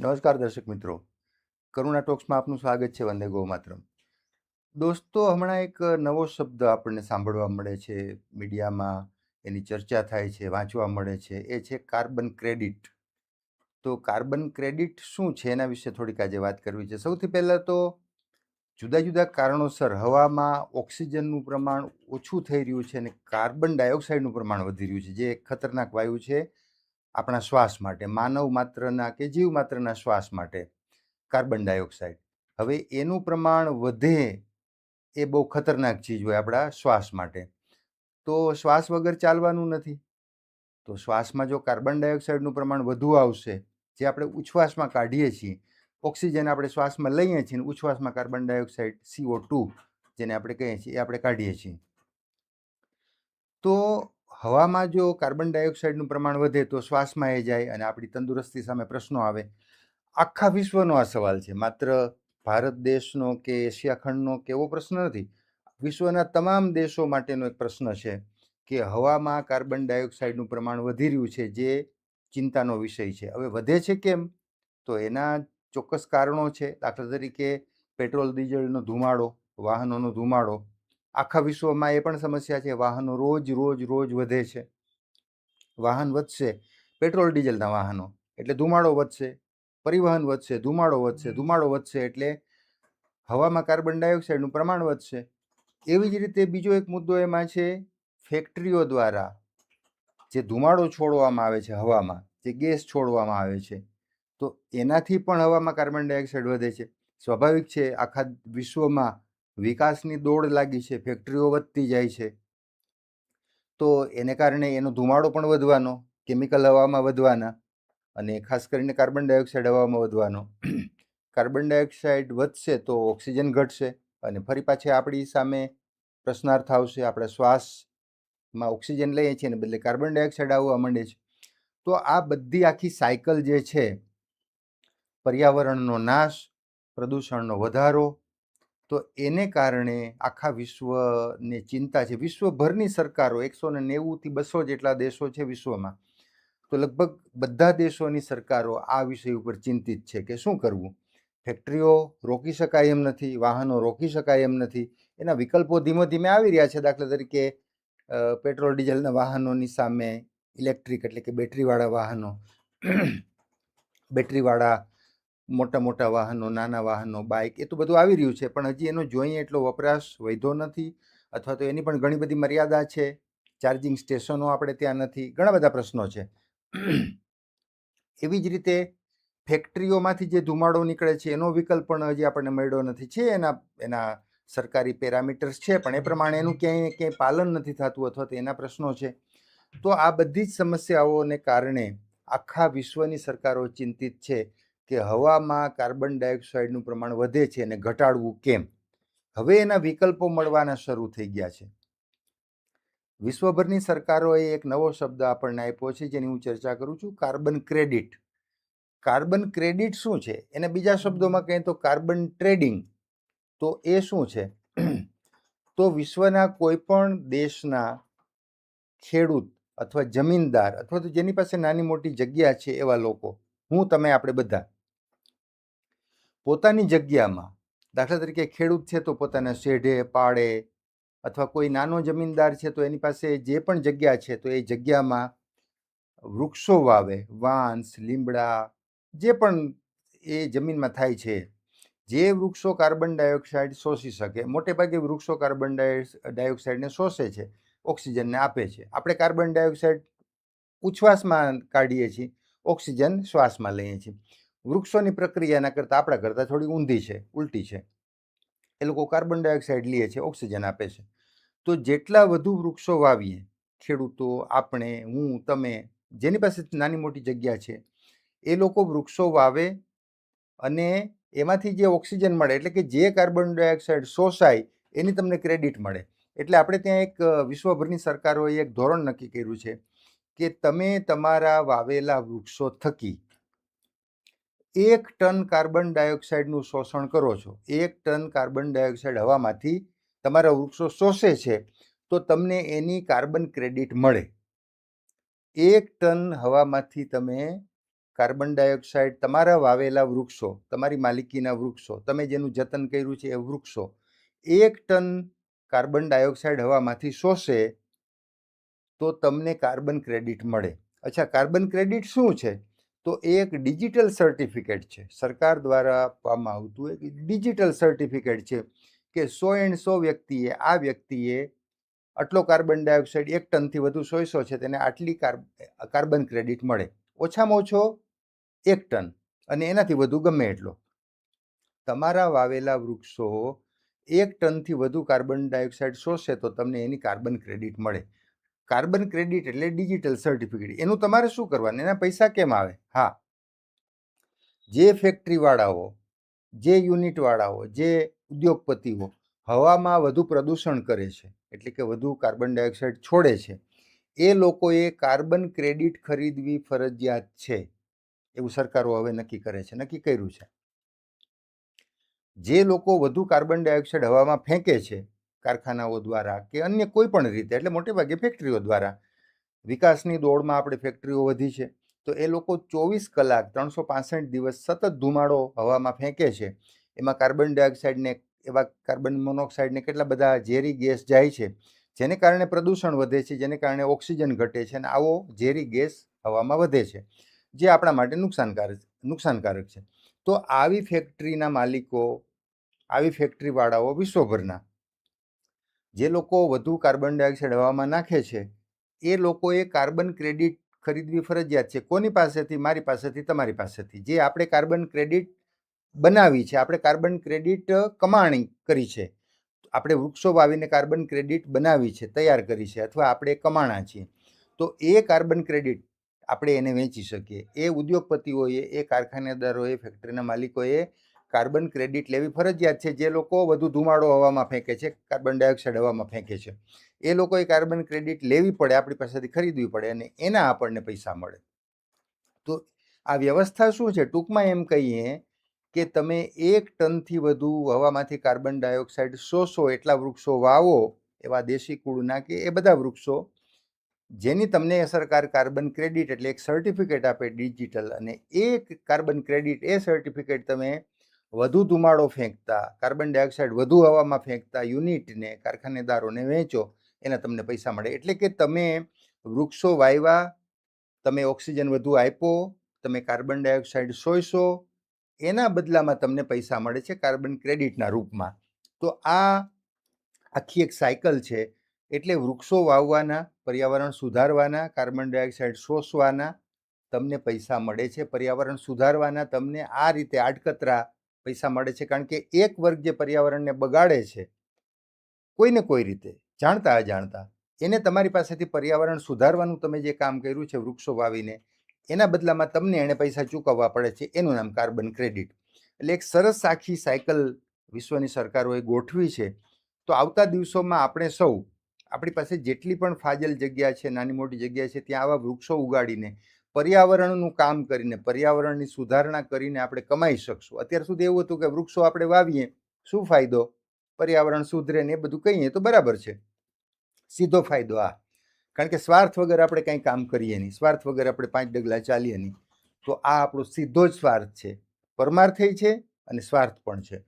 નમસ્કાર દર્શક મિત્રો. કરુણા ટોક્સમાં આપનું સ્વાગત છે વંદે ગો માત્રમ દોસ્તો, હમણાં એક નવો શબ્દ આપણને સાંભળવા મળે છે. મીડિયામાં એની ચર્ચા થાય છે, વાંચવા મળે છે. એ છે કાર્બન ક્રેડિટ. તો કાર્બન ક્રેડિટ શું છે? એના વિશે થોડીક આજે વાત કરવી છે. સૌથી પહેલાં તો જુદા જુદા કારણોસર હવામાં ઓક્સિજનનું પ્રમાણ ઓછું થઈ રહ્યું છે અને કાર્બન ડાયોક્સાઇડનું પ્રમાણ વધી રહ્યું છે, જે એક ખતરનાક વાયુ છે. આપણા શ્વાસ માટે, માનવ માત્રના કે જીવ માત્રના શ્વાસ માટે કાર્બન ડાયોક્સાઇડ. હવે એનું પ્રમાણ વધે એ બહુ ખતરનાક ચીજ હોય આપણા શ્વાસ માટે. તો શ્વાસ વગર ચાલવાનું નથી. તો શ્વાસમાં જો કાર્બન ડાયોક્સાઇડનું પ્રમાણ વધુ આવશે, જે આપણે ઉચ્છ્વાસમાં કાઢીએ છીએ, ઓક્સિજન આપણે શ્વાસમાં લઈએ છીએ અને ઉચ્છ્વાસમાં carbon dioxide C O two, જેને આપણે કહીએ છીએ, એ આપણે કાઢીએ છીએ. તો હવામાં જો કાર્બન ડાયોક્સાઇડનું પ્રમાણ વધે તો શ્વાસમાં એ જાય અને આપણી તંદુરસ્તી સામે પ્રશ્નો આવે. આખા વિશ્વનો આ સવાલ છે. માત્ર ભારત દેશનો કે એશિયા ખંડનો કે એવો પ્રશ્ન નથી? વિશ્વના તમામ દેશો માટેનો એક પ્રશ્ન છે કે હવામાં કાર્બન ડાયોક્સાઇડનું પ્રમાણ વધી રહ્યું છે જે ચિંતાનો વિષય છે. હવે વધે છે કેમ? તો એના ચોક્કસ કારણો છે. દાખલા તરીકે પેટ્રોલ, ડીઝલનો ધુમાડો, વાહનોનો ધુમાડો આખા વિશ્વમાં એ પણ સમસ્યા છે વાહનો રોજ રોજ રોજ વધે છે. વાહન વધશે પેટ્રોલ ડીઝલના વાહનો. એટલે ધુમાડો વધશે પરિવહન વધશે ધુમાડો વધશે ધુમાડો વધશે એટલે હવામાં કાર્બન ડાયોક્સાઇડનું પ્રમાણ વધશે. એવી જ રીતે બીજો એક મુદ્દો એમાં છે ફેક્ટરીઓ દ્વારા જે ધુમાડો છોડવામાં આવે છે હવામાં જે ગેસ છોડવામાં આવે છે તો એનાથી પણ હવામાં કાર્બન ડાયોક્સાઇડ વધે છે. સ્વાભાવિક છે આખા વિશ્વમાં વિકાસની દોડ લાગી છે, ફેક્ટરીઓ વધતી જાય છે. તો એને કારણે એનો ધુમાડો પણ વધવાનો, કેમિકલ હવામાં વધવાના અને ખાસ કરીને કાર્બન ડાયોક્સાઇડ હવામાં વધવાનો. કાર્બન ડાયોક્સાઇડ વધશે તો ઓક્સિજન ઘટશે અને ફરી પાછી આપણી સામે પ્રશ્નાર્થ આવશે, આપણે શ્વાસમાં ઓક્સિજન લઈએ છીએ ને બદલે કાર્બન ડાયોક્સાઇડ આવવા માંડે છે. તો આ બધી આખી સાયકલ જે છે, પર્યાવરણનો નાશ, પ્રદૂષણનો વધારો તો એને કારણે આખા વિશ્વને ચિંતા છે. વિશ્વભરની સરકારો એકસો ને નેવુંથી બસો જેટલા દેશો છે વિશ્વમાં. તો લગભગ બધા દેશોની સરકારો આ વિષય ઉપર ચિંતિત છે કે શું કરવું? ફેક્ટરીઓ રોકી શકાય એમ નથી, વાહનો રોકી શકાય એમ નથી. એના વિકલ્પો ધીમે ધીમે આવી રહ્યા છે દાખલા તરીકે પેટ્રોલ, ડીઝલના વાહનોની સામે ઇલેક્ટ્રિક એટલે કે બેટરીવાળા વાહનો, બેટરીવાળા મોટા મોટા વાહનો, નાના વાહનો, બાઇક, એ તો બધું આવી રહ્યું છે. પણ હજી એનો જોઈએ એટલો વપરાશ વધ્યો નથી અથવા તો એની પણ ઘણી બધી મર્યાદા છે. ચાર્જિંગ સ્ટેશનો આપણે ત્યાં નથી. ઘણા બધા પ્રશ્નો છે. એવી જ રીતે ફેક્ટરીઓમાંથી જે ધુમાડો નીકળે છે, એનો વિકલ્પ પણ હજી આપણને મળ્યો નથી. છે એના એના સરકારી પેરામીટર્સ છે, પણ એ પ્રમાણે એનું ક્યાંય ક્યાંય પાલન નથી થતું અથવા તો એના પ્રશ્નો છે. તો આ બધી જ સમસ્યાઓને કારણે આખા વિશ્વની સરકારો ચિંતિત છે. કે હવામાં કાર્બન ડાયોક્સાઇડનું પ્રમાણ વધે છે અને ઘટાડવું કેમ? હવે એના વિકલ્પો મળવાના શરૂ થઈ ગયા છે. વિશ્વભરની સરકારોએ એક નવો શબ્દ આપણને આપ્યો છે જેની હું ચર્ચા કરું છું, કાર્બન ક્રેડિટ. કાર્બન ક્રેડિટ શું છે? એને બીજા શબ્દોમાં કહીએ તો કાર્બન ટ્રેડિંગ. તો એ શું છે? તો વિશ્વના કોઈપણ દેશના ખેડૂત અથવા જમીનદાર અથવા તો જેની પાસે નાની મોટી જગ્યા છે એવા લોકો. હું, તમે, આપણે બધા. પોતાની જગ્યામાં, દાખલા તરીકે ખેડૂત છે તો પોતાના શેઢે પાડે અથવા કોઈ નાનો જમીનદાર છે તો એની પાસે જે પણ જગ્યા છે તો એ જગ્યામાં વૃક્ષો વાવે, વાંસ, લીમડા, જે પણ એ જમીનમાં થાય છે, જે વૃક્ષો કાર્બન ડાયોક્સાઇડ શોષી શકે. મોટે ભાગે વૃક્ષો કાર્બન ડાયો ડાયોક્સાઇડને શોષે છે, ઓક્સિજનને આપે છે. આપણે કાર્બન ડાયોક્સાઇડ ઉચ્છ્વાસમાં કાઢીએ છીએ, ઓક્સિજન શ્વાસમાં લઈએ છીએ. વૃક્ષોની પ્રક્રિયાના કરતાં આપણા કરતાં થોડી ઊંધી છે, ઉલટી છે. એ લોકો કાર્બન ડાયોક્સાઇડ લે છે, ઓક્સિજન આપે છે. તો જેટલા વધુ વૃક્ષો વાવીએ, ખેડૂતો, આપણે, હું, તમે, જેની પાસે નાની મોટી જગ્યા છે, એ લોકો વૃક્ષો વાવે અને એમાંથી જે ઓક્સિજન મળે, એટલે કે જે કાર્બન ડાયોક્સાઇડ શોષાય, એની તમને ક્રેડિટ મળે. એટલે આપણે ત્યાં એક વિશ્વભરની સરકારોએ એક ધોરણ નક્કી કર્યું છે કે તમે તમારા વાવેલા વૃક્ષો થકી એક ટન કાર્બન ડાયોક્સાઇડનું શોષણ કરો છો, એક ટન કાર્બન ડાયોક્સાઇડ હવામાંથી તમારા વૃક્ષો શોષે છે, તો તમને એની કાર્બન ક્રેડિટ મળે. એક ટન હવામાંથી તમે કાર્બન ડાયોક્સાઇડ તમારા વાવેલા વૃક્ષો, તમારી માલિકીના વૃક્ષો, તમે જેનું જતન કર્યું છે એ વૃક્ષો, એક ટન કાર્બન ડાયોક્સાઇડ હવામાંથી શોષે તો તમને કાર્બન ક્રેડિટ મળે. અચ્છા, કાર્બન ક્રેડિટ શું છે? તો એ એક ડિજિટલ સર્ટિફિકેટ છે. સરકાર દ્વારા આપવામાં આવતું એક ડિજિટલ સર્ટિફિકેટ છે કે સો એન્ડ સો વ્યક્તિએ, આ વ્યક્તિએ આટલો કાર્બન ડાયોક્સાઇડ એક ટનથી વધુ સોયસો છે તેને આટલી કાર્બન ક્રેડિટ મળે. ઓછામાં ઓછો એક ટન અને એનાથી વધુ ગમે એટલો. તમારા વાવેલા વૃક્ષો એક ટનથી વધુ કાર્બન ડાયોક્સાઇડ શોષે તો તમને એની કાર્બન ક્રેડિટ મળે. કાર્બન ક્રેડિટ એટલે ડિજિટલ સર્ટિફિકેટ. એનું તમારે શું કરવાનું? એના પૈસા કેમ આવે? હા. જે ફેક્ટરીવાળાઓ, જે યુનિટવાળાઓ, જે ઉદ્યોગપતિઓ હવામાં વધુ પ્રદૂષણ કરે છે, એટલે કે વધુ કાર્બન ડાયોક્સાઇડ છોડે છે, એ લોકોએ કાર્બન ક્રેડિટ ખરીદવી ફરજિયાત છે. એવું સરકારો હવે નક્કી કરે છે. નક્કી કર્યું છે. જે લોકો વધુ કાર્બન ડાયોક્સાઇડ હવામાં ફેંકે છે કારખાનાઓ દ્વારા કે અન્ય કોઈ પણ રીતે, એટલે મોટે ભાગે ફેક્ટરીઓ દ્વારા. વિકાસની દોડમાં આપણે ફેક્ટરીઓ વધી છે. તો એ લોકો ચોવીસ કલાક ત્રણસો પાસઠ દિવસ સતત ધુમાડો હવામાં ફેંકે છે. એમાં કાર્બન ડાયોક્સાઇડને, એવા કાર્બન મોનોક્સાઇડને કેટલા બધા ઝેરી ગેસ જાય છે, જેને કારણે પ્રદૂષણ વધે છે, જેને કારણે ઓક્સિજન ઘટે છે અને આવો ઝેરી ગેસ હવામાં વધે છે, જે આપણા માટે નુકસાનકારક નુકસાનકારક છે. તો આવી ફેક્ટરીના માલિકો, આવી ફેક્ટરીવાળાઓ વિશ્વભરના જે લોકો વધુ કાર્બન ડાયોક્સાઇડ હવામાં નાખે છે, એ લોકોએ કાર્બન ક્રેડિટ ખરીદવી ફરજિયાત છે. કોની પાસેથી? મારી પાસેથી, તમારી પાસેથી. જે આપણે કાર્બન ક્રેડિટ બનાવી છે, આપણે કાર્બન ક્રેડિટ કમાણી કરી છે, આપણે વૃક્ષો વાવીને કાર્બન ક્રેડિટ બનાવી છે, તૈયાર કરી છે, અથવા આપણે કમાણા છીએ, તો એ કાર્બન ક્રેડિટ આપણે એને વેચી શકીએ. એ ઉદ્યોગપતિઓએ, એ કારખાનેદારોએ, ફેક્ટરીના માલિકોએ કાર્બન ક્રેડિટ લેવી ફરજિયાત છે. જે લોકો વધુ ધુમાડો હવામાં ફેંકે છે, કાર્બન ડાયોક્સાઇડ હવામાં ફેંકે છે. એ લોકોએ કાર્બન ક્રેડિટ લેવી પડે, આપણી પાસેથી ખરીદવી પડે અને એના આપણને પૈસા મળે. તો આ વ્યવસ્થા શું છે? ટૂંકમાં એમ કહીએ કે તમે એક ટનથી વધુ હવામાંથી કાર્બન ડાયોક્સાઇડ શોષો, એટલા વૃક્ષો વાવો, એવા દેશી કુળના કે એ બધા વૃક્ષો, જેની તમને સરકાર કાર્બન ક્રેડિટ એટલે એક સર્ટિફિકેટ આપે ડિજિટલ. અને એ કાર્બન ક્રેડિટ એ સર્ટિફિકેટ તમે વધુ ધુમાડો ફેંકતા, કાર્બન ડાયોક્સાઇડ વધુ હવામાં ફેંકતા, યુનિટને, કારખાનેદારોને વેચો, એના તમને પૈસા મળે. એટલે કે તમે વૃક્ષો વાવ્યા તમે ઓક્સિજન વધુ આપ્યો તમે કાર્બન ડાયોક્સાઇડ સોયશો એના બદલામાં તમને પૈસા મળે છે કાર્બન ક્રેડિટના રૂપમાં. તો આ આખી એક સાયકલ છે. એટલે વૃક્ષો વાવવાના, પર્યાવરણ સુધારવાના, કાર્બન ડાયોક્સાઇડ શોષવાના, તમને પૈસા મળે છે. પર્યાવરણ સુધારવાના, તમને આ રીતે આડકતરા પૈસા મળે છે. કારણ કે એક વર્ગ જે પર્યાવરણને બગાડે છે, કોઈને કોઈ રીતે, જાણતા અજાણતા, એને તમારી પાસેથી પર્યાવરણ સુધારવાનું તમે જે કામ કર્યું છે, વૃક્ષો વાવીને, એના બદલામાં તમને એને પૈસા ચૂકવવા પડે છે. એનું નામ કાર્બન ક્રેડિટ. એટલે એક સરસ આખી સાયકલ વિશ્વની સરકારોએ ગોઠવી છે. તો આવતા દિવસોમાં આપણે સૌ, આપણી પાસે જેટલી પણ ફાજલ જગ્યા છે, નાની મોટી જગ્યા છે, ત્યાં આવા વૃક્ષો ઉગાડીને પર્યાવરણનું કામ કરીને, પર્યાવરણની સુધારણા કરીને આપણે કમાઈ શકશું. અત્યાર સુધી એવું હતું કે વૃક્ષો આપણે વાવીએ, શું ફાયદો? પર્યાવરણ સુધરે ને એ બધું કહીએ તો બરાબર છે. સીધો ફાયદો આ. કારણ કે સ્વાર્થ વગર આપણે કંઈ કામ કરીએ નહીં. સ્વાર્થ વગર આપણે પાંચ ડગલા ચાલીએ નહીં. તો આ આપણો સીધો જ સ્વાર્થ છે. પરમાર્થય છે અને સ્વાર્થ પણ છે.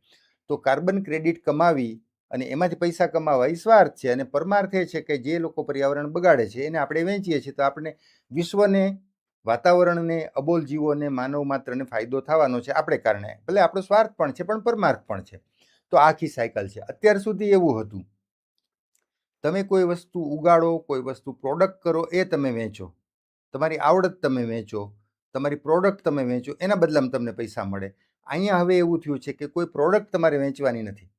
તો કાર્બન ક્રેડિટ કમાવી અને એમાંથી પૈસા કમાવા એ સ્વાર્થ છે. અને પરમાર્થ એ છે કે જે લોકો પર્યાવરણ બગાડે છે, એને આપણે વેચીએ છીએ, તો આપણે વિશ્વને વાતાવરણને, અબોલ જીવોને, માનવ માત્રને ફાયદો થવાનો છે આપણે કારણે. ભલે આપણો સ્વાર્થ પણ છે, પણ પરમાર્થ પણ છે. તો આખી સાયકલ છે. અત્યાર સુધી એવું હતું. તમે કોઈ વસ્તુ ઉગાડો, કોઈ વસ્તુ પ્રોડક્ટ કરો, એ તમે વેચો. તમારી આવડત તમે વેચો, તમારી પ્રોડક્ટ તમે વેચો, એના બદલામાં તમને પૈસા મળે. અહીંયા હવે એવું થયું છે કે કોઈ પ્રોડક્ટ તમારે વેચવાની નથી.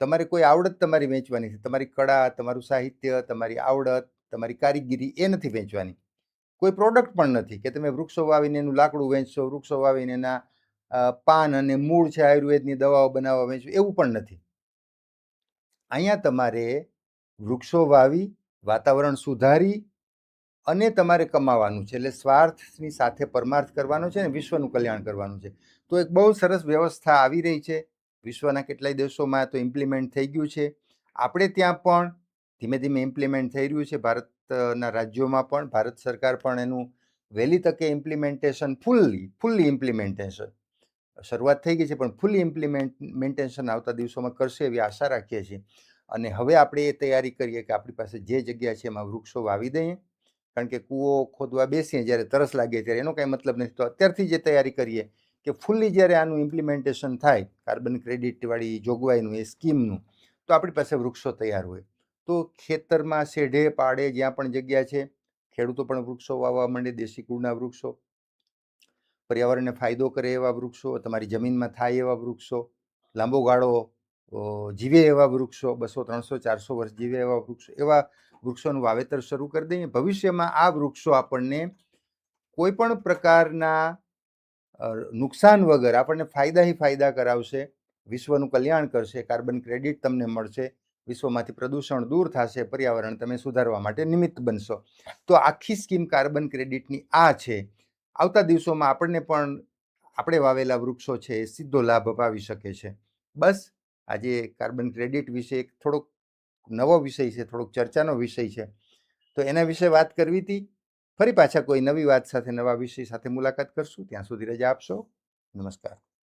તમારે કોઈ આવડત તમારી વેચવાની છે તમારી કળા, તમારું સાહિત્ય, તમારી આવડત, તમારી કારીગીરી એ નથી વેચવાની. કોઈ પ્રોડક્ટ પણ નથી કે તમે વૃક્ષો વાવીને એનું લાકડું વેચશો, વૃક્ષો વાવીને એના પાન અને મૂળ છે, આયુર્વેદની દવાઓ બનાવવા વેચો એવું પણ નથી. અહીંયા તમારે વૃક્ષો વાવી, વાતાવરણ સુધારી અને તમારે કમાવાનું છે. એટલે સ્વાર્થની સાથે પરમાર્થ કરવાનો છે ને, વિશ્વનું કલ્યાણ કરવાનું છે. તો એક બહુ સરસ વ્યવસ્થા આવી રહી છે. વિશ્વના કેટલાય દેશોમાં તો ઇમ્પ્લિમેન્ટ થઈ ગયું છે. આપણે ત્યાં પણ ધીમે ધીમે ઇમ્પ્લિમેન્ટ થઈ રહ્યું છે. ભારતના રાજ્યોમાં પણ, ભારત સરકાર પણ એનું વહેલી તકે ઇમ્પ્લિમેન્ટેશન ફૂલ્લી ફૂલ્લી ઇમ્પ્લિમેન્ટેશન શરૂઆત થઈ ગઈ છે, પણ ફૂલ્લી ઇમ્પ્લિમેન્ટેશન આવતા દિવસોમાં કરશે એવી આશા રાખીએ છીએ. અને હવે આપણે એ તૈયારી કરીએ કે આપણી પાસે જે જગ્યા છે એમાં વૃક્ષો વાવી દઈએ, કારણ કે કૂવો ખોદવા બેસીએ જ્યારે તરસ લાગે ત્યારે એનો કાંઈ મતલબ નથી. તો અત્યારથી જે તૈયારી કરીએ કે ફૂલ્લી જ્યારે આનું ઇમ્પ્લિમેન્ટેશન થાય કાર્બન ક્રેડિટવાળી જોગવાઈનું, એ સ્કીમનું તો આપણી પાસે વૃક્ષો તૈયાર હોય. તો ખેતરમાં શેઢે પાડે જ્યાં પણ જગ્યા છે, ખેડૂતો પણ વૃક્ષો વાવવા માંડે, દેશી કુળના વૃક્ષો. પર્યાવરણને ફાયદો કરે એવા વૃક્ષો, તમારી જમીનમાં થાય એવા વૃક્ષો, લાંબો ગાળો જીવે એવા વૃક્ષો, બસો, ત્રણસો, ચારસો વર્ષ જીવે એવા વૃક્ષો, એવા વૃક્ષોનું વાવેતર શરૂ કરી દઈએ. ભવિષ્યમાં આ વૃક્ષો આપણને કોઈ પણ પ્રકારના નુકસાન વગર આપણને ફાયદા ફાયદા કરાવશે, વિશ્વનું કલ્યાણ કરશે, કાર્બન ક્રેડિટ તમને મળશે વિશ્વમાંથી પ્રદૂષણ દૂર થશે, પર્યાવરણ તમે સુધારવા માટે નિમિત્ત બનશો. તો આખી સ્કીમ કાર્બન ક્રેડિટની આ છે. આવતા દિવસોમાં આપણને પણ આપણે વાવેલા વૃક્ષો છે એ સીધો લાભ અપાવી શકે છે. બસ, આજે કાર્બન ક્રેડિટ વિશે એક થોડોક નવો વિષય છે, થોડોક ચર્ચાનો વિષય છે. તો એના વિશે વાત કરવી હતી. ફરી પાછા કોઈ નવી વાત સાથે, નવા વિષય સાથે મુલાકાત કરશું. ત્યાં સુધી રજા આપશો. નમસ્કાર.